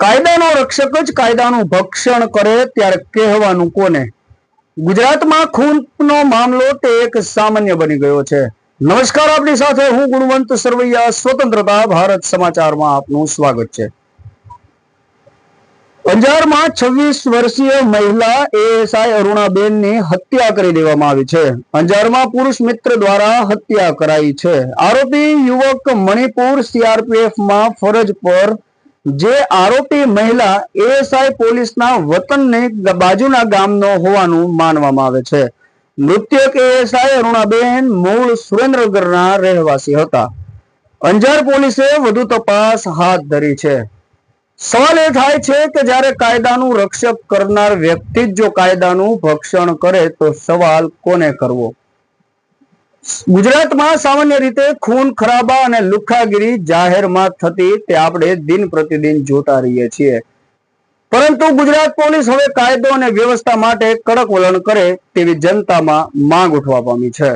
કાયદાનો રક્ષક જ કાયદાનું ભક્ષણ કરે ત્યારે કહેવાનું કોને? ગુજરાતમાં ખૂનનો મામલો તે એક સામાન્ય બની ગયો છે. નમસ્કાર, આપની સાથે હું ગુણવંત સરવૈયા, સ્વતંત્રતા ભારત સમાચારમાં આપનું સ્વાગત છે. અંજારમાં છવ્વીસ વર્ષીય મહિલા એએસઆઈ અરુણાબેનની હત્યા કરી દેવામાં આવી છે. અંજારમાં પુરુષ મિત્ર દ્વારા હત્યા કરાઈ છે. આરોપી યુવક મણિપુર સીઆરપીએફમાં ફરજ પર જે આરોપી મહિલા એએસઆઈ પોલીસના વતનની બાજુના ગામનો હોવાનું માનવામાં આવે છે. મૃતક એએસઆઈ અરુણાબેન મૂળ સુરેન્દ્રનગરના રહેવાસી હતા. અંજાર પોલીસે વધુ તપાસ હાથ ધરી છે. સવાલ એ થાય છે કે જ્યારે કાયદાનું રક્ષક કરનાર વ્યક્તિ જો કાયદાનું ભક્ષણ કરે તો સવાલ કોને કરવો? ગુજરાતમાં સામાન્ય રીતે ખૂન, ખરાબા અને લુખ્ખાગીરી જાહેરમાં થતી તે આપણે દિન પ્રતિદિન જોતા રહીએ છીએ. પરંતુ ગુજરાત પોલીસ હવે કાયદો અને વ્યવસ્થા માટે કડક વલણ કરે તેવી જનતામાં માંગ ઉઠવા પામી છે.